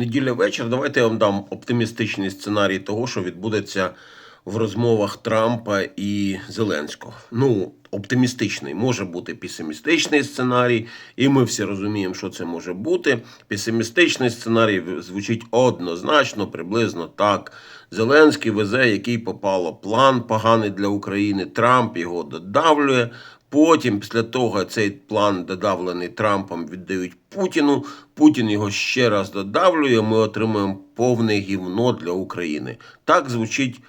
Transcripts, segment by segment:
неділя вечір. Давайте я вам дам оптимістичний сценарій того, що відбудеться в розмовах Трампа і Зеленського. Ну, оптимістичний може бути песимістичний сценарій, і ми всі розуміємо, що це може бути. Песимістичний сценарій звучить однозначно, приблизно так. Зеленський везе, який попало план поганий для України. Трамп його додавлює. Потім, після того, цей план, додавлений Трампом, віддають Путіну. Путін його ще раз додавлює. Ми отримуємо повне гівно для України. Так звучить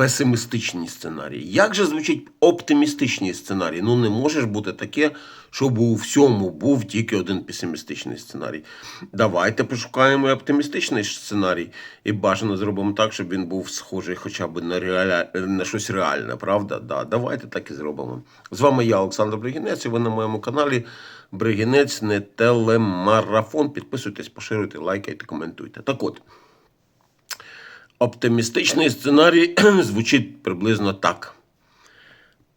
песимістичний сценарій. Як же звучить оптимістичний сценарій? Ну не може ж бути таке, щоб у всьому був тільки один песимістичний сценарій. Давайте пошукаємо і оптимістичний сценарій і бажано зробимо так, щоб він був схожий хоча б на, реаля... на щось реальне, правда? Да, давайте так і зробимо. З вами я, Олександр Бригінець, і ви на моєму каналі Бригінець не телемарафон. Підписуйтесь, поширюйте, лайкайте, коментуйте. Так от. Оптимістичний сценарій звучить приблизно так: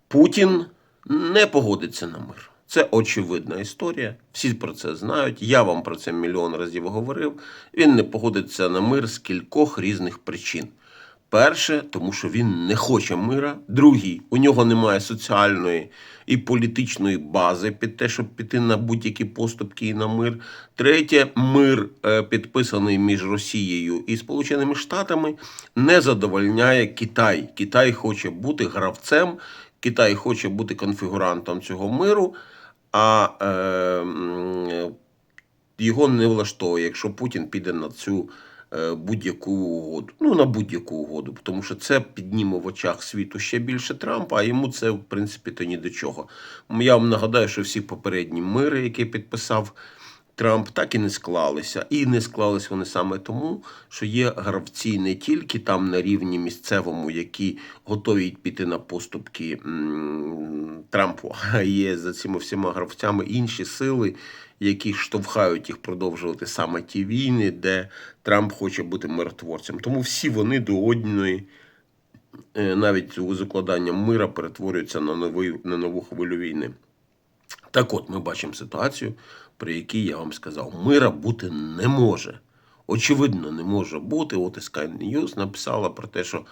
Путін не погодиться на мир. Це очевидна історія. Всі про це знають. Я вам про це мільйон разів говорив. Він не погодиться на мир з кількох різних причин. Перше, тому що він не хоче мира. Другий, у нього немає соціальної і політичної бази під те, щоб піти на будь-які поступки і на мир. Третє, мир, е, підписаний між Росією і Сполученими Штатами, не задовольняє Китай. Китай хоче бути гравцем, Китай хоче бути конфігурантом цього миру. А е, його не влаштовує, якщо Путін піде на цю будь-яку угоду. Ну, на будь-яку угоду, тому що це підніме в очах світу ще більше Трампа, а йому це, в принципі, то ні до чого. Я вам нагадаю, що всі попередні мири, які підписав Трамп, так і не склалися. І не склались вони саме тому, що є гравці не тільки там на рівні місцевому, які готові піти на поступки Трампу, а є за цими всіма гравцями інші сили, які штовхають їх продовжувати саме ті війни, де Трамп хоче бути миротворцем. Тому всі вони до одної, е, навіть з укладанням мира, перетворюються на, новий, на нову хвилю війни. Так от ми бачимо ситуацію, при якій я вам сказав, мира бути не може. Очевидно, не може бути. От і Sky News написала про те, що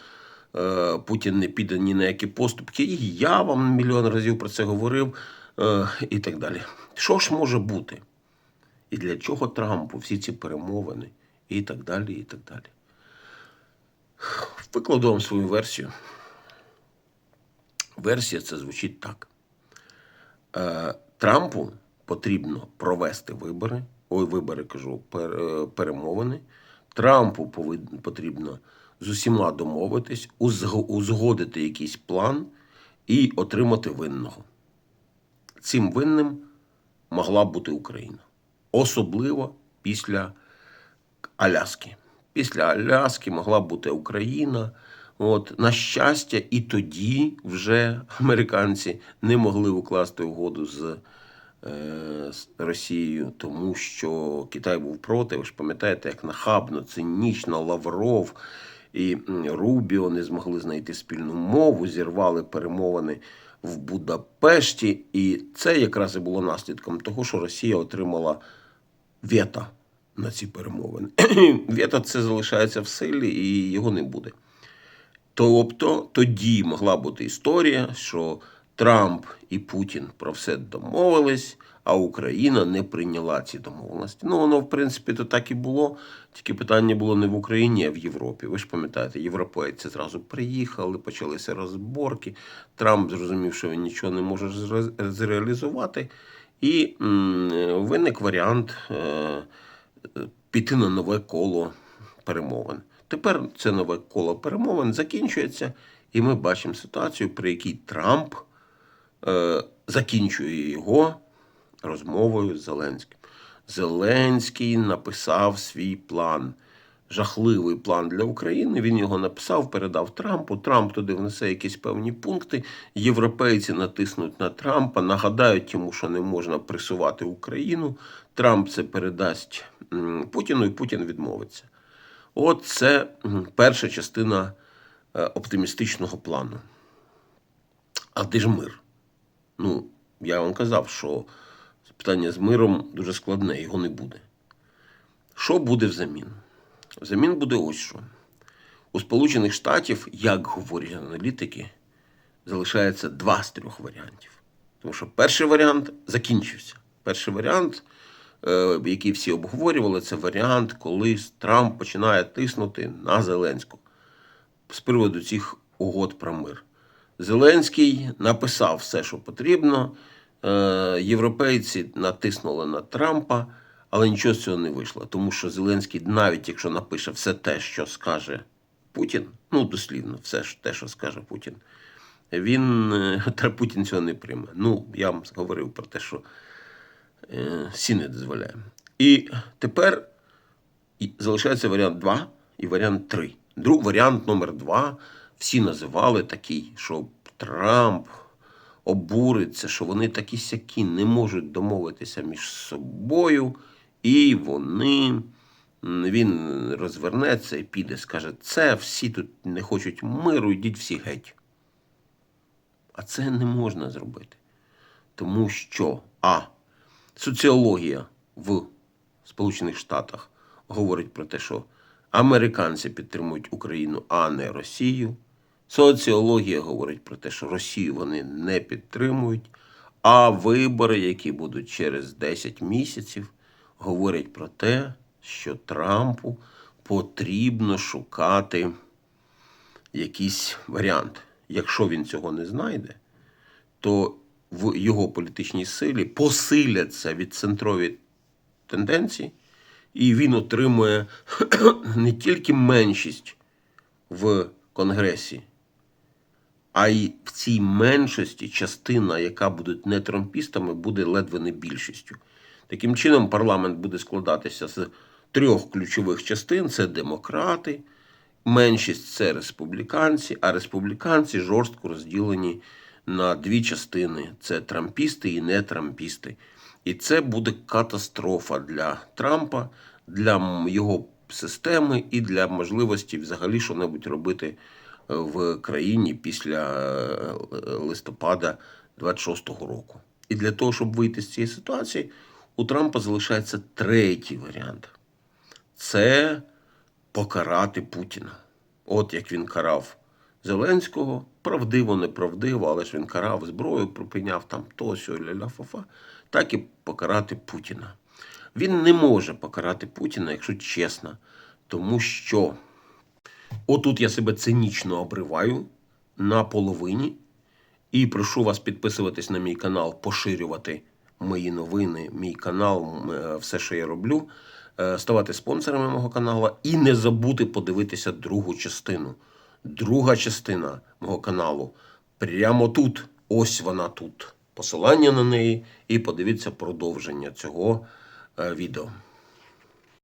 е, Путін не піде ні на які поступки. І я вам мільйон разів про це говорив, е, і так далі. Що ж може бути? І для чого Трампу всі ці перемовини, і так далі, і так далі. Викладу вам свою версію. Версія це звучить так. Е, Трампу потрібно провести вибори. Ой, вибори кажу, пер- е, перемовини. Трампу повин- потрібно з усіма домовитись, узгодити якийсь план і отримати винного. Цим винним могла бути Україна. Особливо після Аляски. Після Аляски могла бути Україна. От, на щастя, і тоді вже американці не могли укласти угоду з, з Росією, тому що Китай був проти. Ви ж пам'ятаєте, як нахабно, цинічно Лавров і Рубіо не змогли знайти спільну мову, зірвали перемовини в Будапешті. І це якраз і було наслідком того, що Росія отримала вето на ці перемовини. вето це залишається в силі і його не буде. Тобто тоді могла бути історія, що Трамп і Путін про все домовились, а Україна не прийняла ці домовленості. Ну, воно, в принципі, то так і було. Тільки питання було не в Україні, а в Європі. Ви ж пам'ятаєте, європейці зразу приїхали, почалися розборки. Трамп зрозумів, що він нічого не може зреалізувати. І виник варіант е, піти на нове коло перемовин. Тепер це нове коло перемовин закінчується, і ми бачимо ситуацію, при якій Трамп е, закінчує його розмовою з Зеленським. Зеленський написав свій план. Жахливий план для України. Він його написав, передав Трампу. Трамп туди внесе якісь певні пункти. Європейці натиснуть на Трампа, нагадають йому, що не можна пресувати Україну. Трамп це передасть Путіну, і Путін відмовиться. От це перша частина е, оптимістичного плану. А де ж мир? Ну, я вам казав, що питання з миром дуже складне, його не буде. Що буде взамін? Взамін буде ось що. У Сполучених Штатів, як говорять аналітики, залишається два з трьох варіантів. Тому що перший варіант закінчився. Перший варіант, е, який всі обговорювали, це варіант, коли Трамп починає тиснути на Зеленського з приводу цих угод про мир. Зеленський написав все, що потрібно. Е, Європейці натиснули на Трампа, але нічого з цього не вийшло. Тому що Зеленський, навіть якщо напише все те, що скаже Путін, ну дослівно, все те, що скаже Путін, він е, Путін цього не прийме. Ну, я вам говорив про те, що е, сі не дозволяє. І тепер залишається варіант 2 і варіант 3. Друг варіант номер 2 всі називали такий, що Трамп обуриться, що вони такі сякі не можуть домовитися між собою, і вони. Він розвернеться і піде, скаже: це всі тут не хочуть миру, йдіть всі геть. А це не можна зробити. Тому що А. Соціологія в Сполучених Штатах говорить про те, що американці підтримують Україну, а не Росію. Соціологія говорить про те, що Росію вони не підтримують. А вибори, які будуть через 10 місяців, говорять про те, що Трампу потрібно шукати якийсь варіант. Якщо він цього не знайде, то в його політичній силі посиляться відцентрові тенденції, і він отримує не тільки меншість в Конгресі, а й в цій меншості частина, яка буде не трампістами, буде ледве не більшістю. Таким чином, парламент буде складатися з трьох ключових частин: це демократи, меншість це республіканці, а республіканці жорстко розділені на дві частини: це трампісти і нетрампісти. І це буде катастрофа для Трампа, для його системи і для можливості взагалі що-небудь робити е, в країні після е, листопада 26-го року. І для того, щоб вийти з цієї ситуації, у Трампа залишається третій варіант це покарати Путіна. От як він карав Зеленського, правдиво, неправдиво, але ж він карав зброю, припиняв там то, сьо, ля-ля, фа-фа, так і покарати Путіна. Він не може покарати Путіна, якщо чесно, тому що отут я себе цинічно обриваю на половині. І прошу вас підписуватись на мій канал, поширювати мої новини, мій канал, е, все, що я роблю, е, ставати спонсорами мого каналу і не забути подивитися другу частину. Друга частина мого каналу прямо тут. Ось вона тут. Посилання на неї, і подивіться продовження цього е, відео.